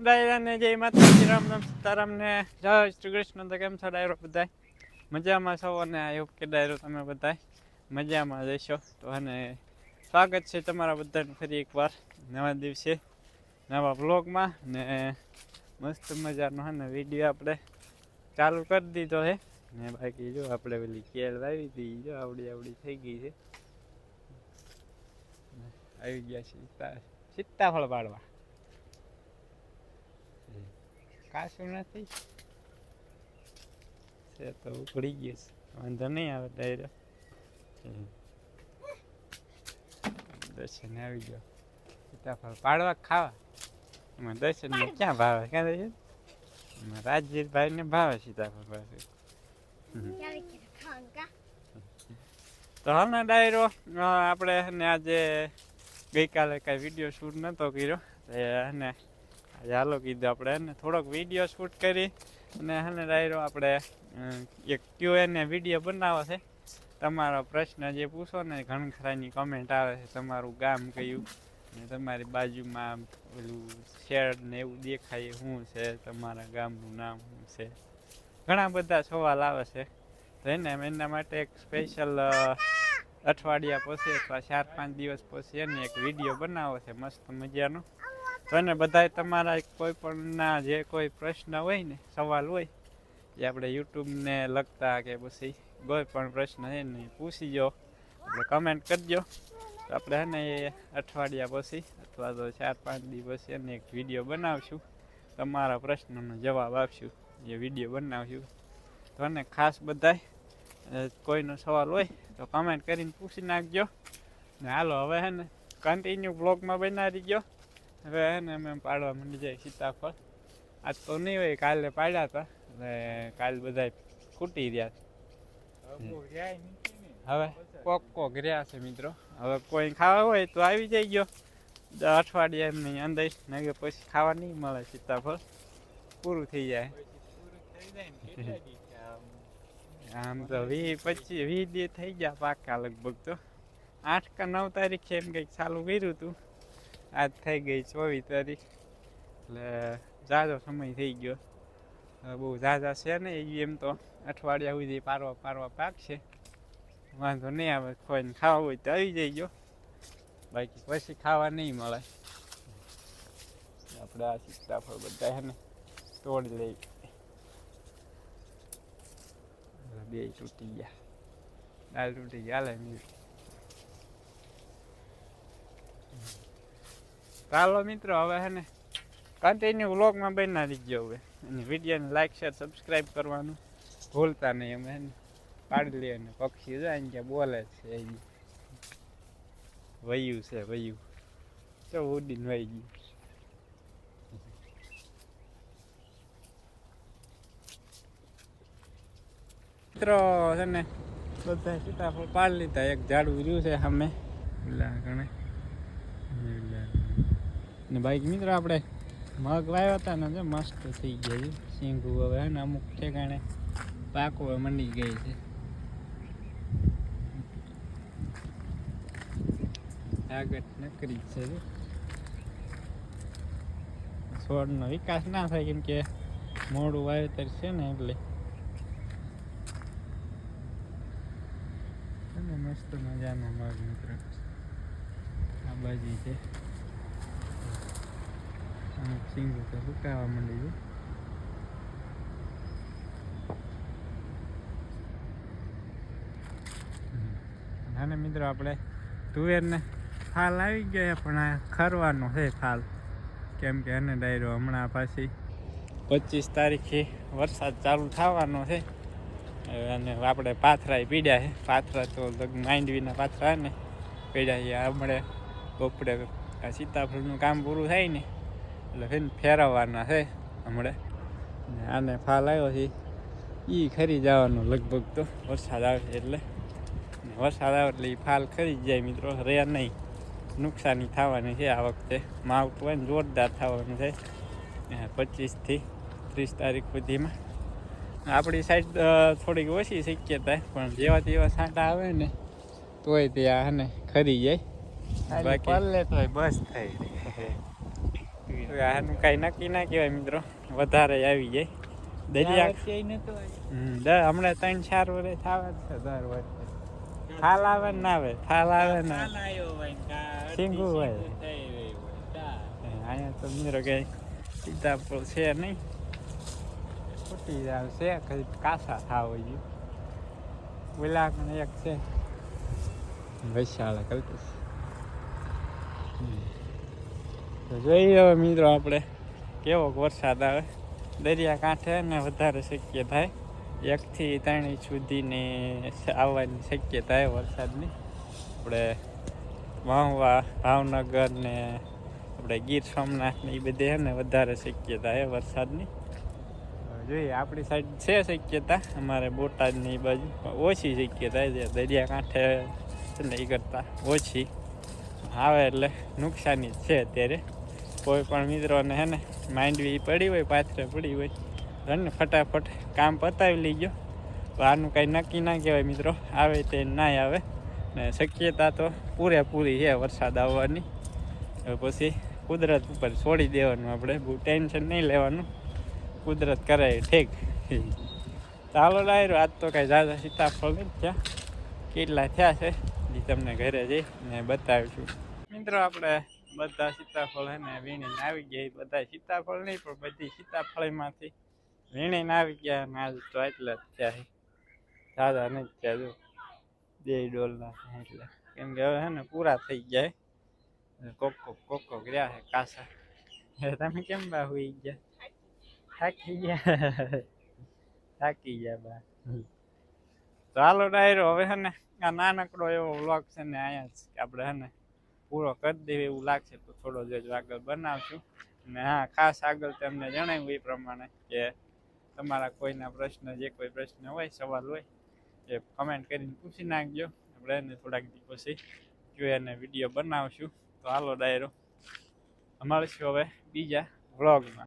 ડાયરાને જય માતાજી, રામ રામ સીતારામ ને જય શ્રી કૃષ્ણ, તો કેમ છો ડાયરો બધાય? મજામાં છો અને આઈ હોપ કે ડાયરો તમે બધાય મજામાં જશો તો અને સ્વાગત છે તમારા બધાને ફરી એકવાર નવા દિવસે, નવા બ્લોગમાં ને મસ્ત મજાનો હે ને વીડિયો આપણે ચાલુ કરી દીધો છે ને બાકી જો આપણે પેલી કેળ વાવી હતી જો આવડી આવડી થઈ ગઈ છે. આવી ગયા છે સીતાફળ પાડવા કાશું નથી? છે તો ઉકળી ગયું છે. વાંધો નહીં આવે, ડાયરો. દર્શન આવી ગયો. સીતાફળ પાડવા ખાવા? એમાં દર્શન ક્યાં ભાવે? ક્યાં દર્શન રાજવીરભાઈ ને ભાવે સીતાફળ પાસે તો હાલના ડાયરો આપણે ને આજે ગઈકાલે કાંઈ વીડિયો શૂટ નહોતો કર્યો. એ ને આજે હાલો કીધું આપણે એને થોડોક વીડિયો શૂટ કરી અને એને ડાયરો આપણે એક ક્યુ એને વીડિયો બનાવો છે. તમારો પ્રશ્ન જે પૂછો ને ઘણખરાની કમેન્ટ આવે છે, તમારું ગામ કયું? ને તમારી બાજુમાં પેલું શેડ ને એવું દેખાય, શું છે? તમારા ગામનું નામ શું છે? ઘણા બધા સવાલ આવે છે. તો એને, એના માટે એક સ્પેશિયલ અઠવાડિયા પછી અથવા ચાર પાંચ દિવસ પછી એને એક વીડિયો બનાવો છે. મસ્ત મજાનો. તો એને બધાય તમારા કોઈ પણ ના જે કોઈ પ્રશ્ન હોય ને, સવાલ હોય, એ આપણે યુટ્યુબને લગતા કે પછી કોઈ પણ પ્રશ્ન છે ને પૂછી જો. એટલે કમેન્ટ કરજો. તો આપણે હે ને એ અઠવાડિયા પછી અથવા તો ચાર પાંચ દિવસ પછી એને એક વીડિયો બનાવશું. તમારા પ્રશ્નનો જવાબ આપશું. એ વીડિયો બનાવશું. તો અને ખાસ બધાય કોઈનો સવાલ હોય તો કમેન્ટ કરીને પૂછી નાખજો. ને હાલો, હવે હે ને કન્ટિન્યુ બ્લોગમાં બનાવી ગયો. હવે એને ને અમે પાડવા માંડી જાય સીતાફળ. આજ તો નહીં હોય કાલે પાડ્યા હતા. એટલે કાલ બધા ખૂટી રહ્યા હવે કોક કોક રહ્યા છે મિત્રો. હવે કોઈ ખાવા હોય તો આવી જઈ ગયો. અઠવાડિયા એમની અંદર. નહીં પછી ખાવા નહીં મળે સીતાફળ. પૂરું થઈ જાય. આમ? તો વી પચીસ વીસ દી થઈ ગયા પાકા લગભગ તો. આઠ કે નવ તારીખે એમ કંઈક ચાલુ કર્યું હતું. આજ થઈ ગઈ ચોવીસ તારીખ. એટલે ઝાઝો સમય થઈ ગયો. બહુ ઝાઝા છે ને એ એમ તો અઠવાડિયા સુધી પારવા પારવા પાકશે. વાંધો નહીં આવે કોઈને ખાવા હોય તો આવી જઈ ગયો બાકી પછી ખાવા નહીં મળે. આપણે આ સીતાફળ બધા છે ને તોડી લઈ. બે તૂટી ગયા. દાલ તૂટી ગયા, હાલે ચાલો મિત્રો, હવે હે ને કન્ટિન્યુ વ્લોગમાં બનાવી ગયો હવે. અને વિડીયોને લાઈક શેર સબસ્ક્રાઈબ કરવાનું ભૂલતા નહીં. અમે હે ને પાડી લઈએ ને પક્ષી જાય ને બોલે છે એ વયું છે, વયું. તો ઉડીને વહી ગયું. મિત્રો છે ને બધા સીતાફળ પાડી લીધા. એક ઝાડવું રહ્યું છે સામે. કણે ઓલા. ને બાઈક મિત્રો, આપણે મગ વાવ્યા હતા ને મસ્ત થઈ ગયા છે. સિંઘુ હવે ને અમુક ઠેકાણે પાકવા મંડી ગઈ છે. આગળ નકરી છે. છોડનો વિકાસ ના થાય કેમ કે મોડું વાવેતર છે ને એટલે. મસ્ત મજાનો મગ, મિત્ર. આ બાજુ છે. સિંગો સુકાવા માંડી છે નાના મિત્રો, આપણે તુવેરને ફાલ આવી ગયા પણ આ ખરવાનો છે ફાલ કેમ કે એને ડાયરો હમણાં પાછી પચીસ તારીખે વરસાદ ચાલુ થવાનો છે. અને આપણે પાથરા પીડ્યા છે. પાથરા તો માંડવીના પાથરા ને. પીડ્યા છે આપણે બપોરે સીતાફળનું કામ પૂરું થાય ને. એટલે ફેર ફેરવવાના છે હમણાં. ને આને ફાલ આવ્યો છે. એ ખરી જવાનું લગભગ તો. વરસાદ આવે છે એટલે વરસાદ આવે એટલે એ ફાલ ખરી જાય મિત્રો. રહ્યા નહીં. નુકસાની થવાની છે આ વખતે. માવઠું હોય ને જોરદાર થવાનું છે. પચીસથી ત્રીસ તારીખ સુધીમાં. આપણી સાઈડ થોડીક ઓછી શક્યતા પણ જેવા તેવા સાંટા આવે ને તોય તે આ ને ખરી જાય. બાકી તોય બસ થઈ આવી આનું કઈ નક્કી ના કહેવાય મિત્રો. વધારે આવી જાય. દરિયા. હમણાં ત્રણ ચાર વર્ષ આવે છે દર વર્ષે ફાલ આવે ને આવે? ફાલ આવે ને સિંગુ હોય. હોય. હોય. અહીંયા તો મિત્રો કે સીતાપુર છે નહીં. ફૂટી જાય છે કઈ કાસા થાવ ગયું બોલા પણ એક છે. વૈશાળ કલ્પસ તો જોઈએ હવે મિત્રો આપણે કેવો વરસાદ આવે. દરિયા કાંઠે ને વધારે શક્ય થાય. એકથી ત્રણ ઇંચ સુધીની આવવાની શક્યતા છે વરસાદની. આપણે મહુવા ભાવનગર ને આપણે ગીર સોમનાથ ને એ બધે ને વધારે શક્યતા હે વરસાદની. જોઈએ આપણી સાઈડ છે શક્યતા. અમારે બોટાદની એ બાજુ ઓછી શક્યતા છે. દરિયા કાંઠે છે ને એ કરતાં ઓછી. આવે એટલે નુકસાની છે અત્યારે. કોઈ પણ મિત્રોને હે ને માંડવી પડી હોય, પાથરે પડી હોય તો ફટાફટ કામ પતાવી લીજો. તો આનું કાંઈ નક્કી ના કહેવાય મિત્રો, આવે તે ના આવે. ને શક્યતા તો પૂરેપૂરી છે વરસાદ આવવાની. પછી કુદરત ઉપર છોડી દેવાનું આપણે, બહુ ટેન્શન નહીં લેવાનું. કુદરત કરે ઠીક. ચાલો ડાયરો, આજ તો કાંઈ ઝાઝા સીતાફળ નહીં થયા. કેટલા થયા છે એ તમને ઘરે જઈ ને બતાવીશું. મિત્રો, આપણે બધા સીતાફળ હે ને વીણીને આવી ગયા બધા સીતાફળ નહીં, પણ બધી સીતાફળીમાંથી વીણીને આવી ગયા ને આજ તો એટલા જ થયા સાધા નહીં થયા જો બે ડોલના એટલે. કેમ કે હવે હે ને પૂરા થઈ ગયા કોક કોક કોક કોક છે કાસા તમે કેમ બા હોઈ ગયા? થાકી ગયા. થાકી ગયા બા. ચાલો ડાયરો, હવે હે ને આ નાનકડો એવો વ્લોગ છે ને અહીંયા જ આપણે હે ને પૂરો કરી દેવી એવું લાગશે. તો થોડો જ આગળ બનાવશું. અને હા, ખાસ આગળ તમને જણાવ્યું એ પ્રમાણે કે તમારા કોઈના પ્રશ્ન, જે કોઈ પ્રશ્ન હોય, સવાલ હોય, એ કમેન્ટ કરીને પૂછી નાખજો. આપણે એને થોડાક દી પછી જો એને વીડિયો બનાવશું. તો હાલો ડાયરો. મળશું હવે બીજા વ્લોગમાં